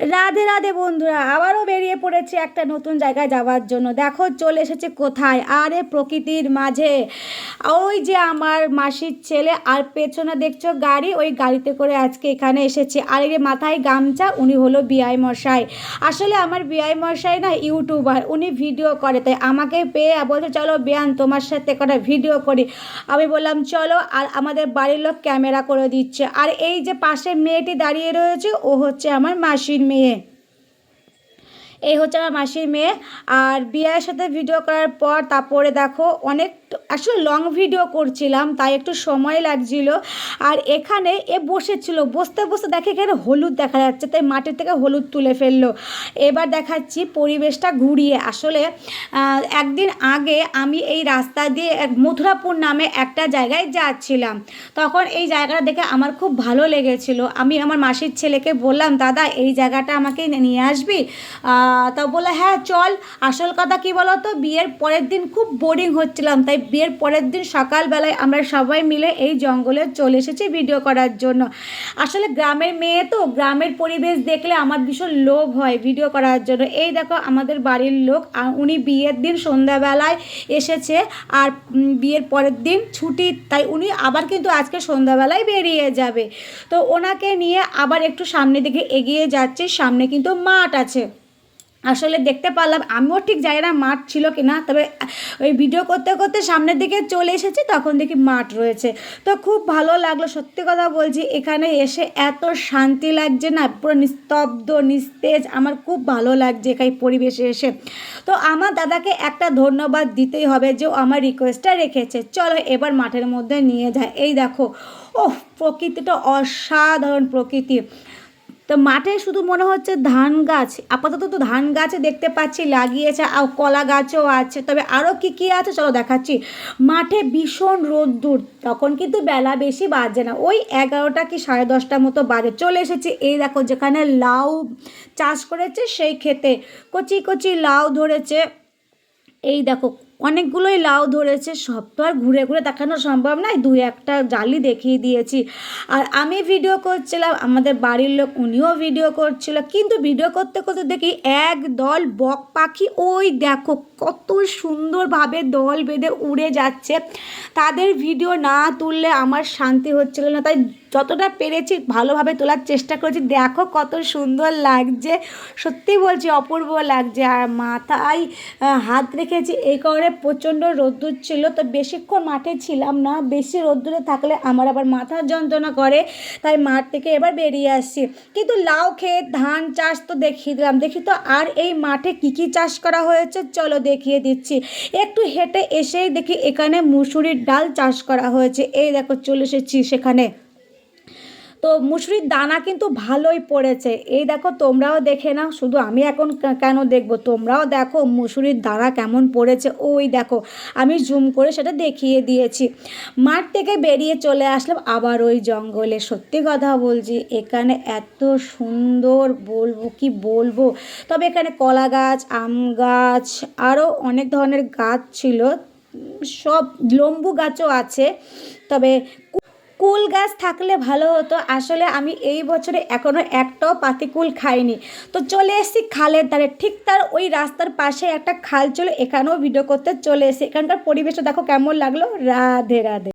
রাধে রাধে বন্ধুরা, আবারও বেরিয়ে পড়েছে একটা নতুন জায়গায় যাওয়ার জন্য। দেখো, চলে এসেছে কোথায়? আরে, প্রকৃতির মাঝে। ওই যে আমার মাসির ছেলে, আর পেছনে দেখছ গাড়ি? ওই গাড়িতে করে আজকে এখানে এসেছে। আর যে মাথায় গামছা, উনি হলো বিআই মশাই। আসলে আমার বিআই মশাই না ইউটিউবার, উনি ভিডিও করে। তাই আমাকে পেয়ে বলছে, চলো বিয়ান, তোমার সাথে কটা ভিডিও করি। আমি বললাম, চলো। আর আমাদের বাড়ির লোক ক্যামেরা করে দিচ্ছে। আর এই যে পাশে মেয়েটি দাঁড়িয়ে রয়েছে, ও হচ্ছে আমার মাসির মেয়ে এই হচ্ছে আমার মাসির মেয়ে। আর বিয়ের সাথে ভিডিও করার পর তারপরে দেখো অনেক আসলে লং ভিডিও করছিলাম, তাই একটু সময় লাগছিল। আর এখানে এ বসেছিল, বসতে বসতে দেখে এখানে হলুদ দেখা যাচ্ছে, তাই মাটির থেকে হলুদ তুলে ফেলল। এবার দেখাচ্ছি পরিবেশটা ঘুরিয়ে। আসলে একদিন আগে আমি এই রাস্তা দিয়ে এক মথুরাপুর নামে একটা জায়গায় যাচ্ছিলাম। তখন এই জায়গাটা দেখে আমার খুব ভালো লেগেছিল। আমি আমার মাসির ছেলেকে বললাম, দাদা, এই জায়গাটা আমাকে নিয়ে আসবি? তা বলে হ্যাঁ চল। আসল কথা কি বলো তো বিয়ের পরের দিন খুব বোরিং হচ্ছিলাম, তাই বিয়ের পরের দিন সকালবেলায় আমরা সবাই মিলে এই জঙ্গলে চলে এসেছি ভিডিও করার জন্য। আসলে গ্রামের মেয়ে তো, গ্রামের পরিবেশ দেখলে আমার ভীষণ লোভ হয় ভিডিও করার জন্য। এই দেখো, আমাদের বাড়ির লোক উনি বিয়ের দিন সন্ধ্যাবেলায় এসেছে আর বিয়ের পরের দিন ছুটি, তাই উনি আবার কিন্তু আজকে সন্ধ্যাবেলায় বেরিয়ে যাবে। তো ওনাকে নিয়ে আবার একটু সামনের দিকে এগিয়ে যাচ্ছে, সামনে কিন্তু মাঠ আছে। আসলে দেখতে পারলাম, আমিও ঠিক জানি না মাঠ ছিল কি না তবে ওই ভিডিও করতে করতে সামনের দিকে চলে এসেছি, তখন দেখি মাঠ রয়েছে। তো খুব ভালো লাগল, সত্যি কথা বলছি, এখানে এসে এত শান্তি লাগছে না, পুরো নিস্তব্ধ, নিস্তেজ, আমার খুব ভালো লাগছে এখানে পরিবেশে এসে। তো আমার দাদাকে একটা ধন্যবাদ দিতেই হবে যে ও আমার রিকোয়েস্টটা রেখেছে। চলো এবার মাঠের মধ্যে নিয়ে যায় এই দেখো, ওহ, প্রকৃতিটা অসাধারণ প্রকৃতি। তো মাঠে শুধু মনে হচ্ছে ধান গাছ। আপাতত তো ধান গাছে দেখতে পাচ্ছি, লাগিয়েছে আর কলা গাছও আছে। তবে আরও কী কী আছে চলো দেখাচ্ছি। মাঠে ভীষণ রোদ্দুর, তখন কিন্তু বেলা বেশি বাজে না। ওই এগারোটা কি সাড়ে দশটার মতো বাজে। চলে এসেছি এই দেখো যেখানে লাউ চাষ করেছে সেই ক্ষেতে। কচি কচি লাউ ধরেছে। এই দেখো অনেকগুলোই লাউ ধরেছে, সব তো আর ঘুরে ঘুরে দেখানো সম্ভব নয়। দুই একটা জালি দেখিয়ে দিয়েছি। আর আমি ভিডিও করছিলাম, আমাদের বাড়ির লোক উনিও ভিডিও করছিল। কিন্তু ভিডিও করতে করতে দেখি এক দল বক পাখি, ওই দেখো কত সুন্দরভাবে দল বেঁধে উড়ে যাচ্ছে। তাদের ভিডিও না তুললে আমার শান্তি হচ্ছিল না। তাই যতটা পেরেছি ভালোভাবে তোলার চেষ্টা করেছি। দেখো কত সুন্দর লাগছে। সত্যি বলছি, অপূর্ব লাগছে। আর মাথায় হাত রেখেছি। এই কারণে প্রচণ্ড রোদ্দুর ছিল, তো বেশিক্ষণ মাঠে ছিলাম না। বেশি রোদ্দুরে থাকলে আমার আবার মাথার যন্ত্রণা করে, তাই মাঠ থেকে এবার বেরিয়ে আসছি। কিন্তু লাউ ক্ষেত, ধান চাষ তো দেখিয়ে দিলাম দেখি তো, আর এই মাঠে কি কি চাষ করা হয়েছে? চলো দেখিয়ে দিচ্ছি। একটু হেঁটে এসেই দেখি এখানে মুসুরির ডাল চাষ করা হয়েছে। এই দেখো, চলে এসেছি সেখানে। তো মুসুরির দানা কিন্তু ভালোই পড়েছে। এই দেখো, তোমরাও দেখে নাও, শুধু আমি এখন কেন দেখব? তোমরাও দেখো মুসুরির দানা কেমন পড়েছে। ওই দেখো, আমি জুম করে সেটা দেখিয়ে দিয়েছি। মাঠ থেকে বেরিয়ে চলে আসলাম আবার ওই জঙ্গলে। সত্যি কথা বলছি, এখানে এত সুন্দর বলব কি বলব? তবে এখানে কলা গাছ, আম গাছ আরও অনেক ধরনের গাছ ছিল। সব, লম্বু গাছও আছে, তবে কুল গাছ থাকলে ভালো হতো। আসলে আমি এই বছরে এখনও একটাও পাতিকুল খাইনি। তো চলে এসেছি খালের ধারে। ঠিক তার ওই রাস্তার পাশে একটা খাল ছিল, এখানেও ভিডিও করতে চলে এসেছি। এখানকার পরিবেশও দেখো কেমন লাগল। রাধে রাধে।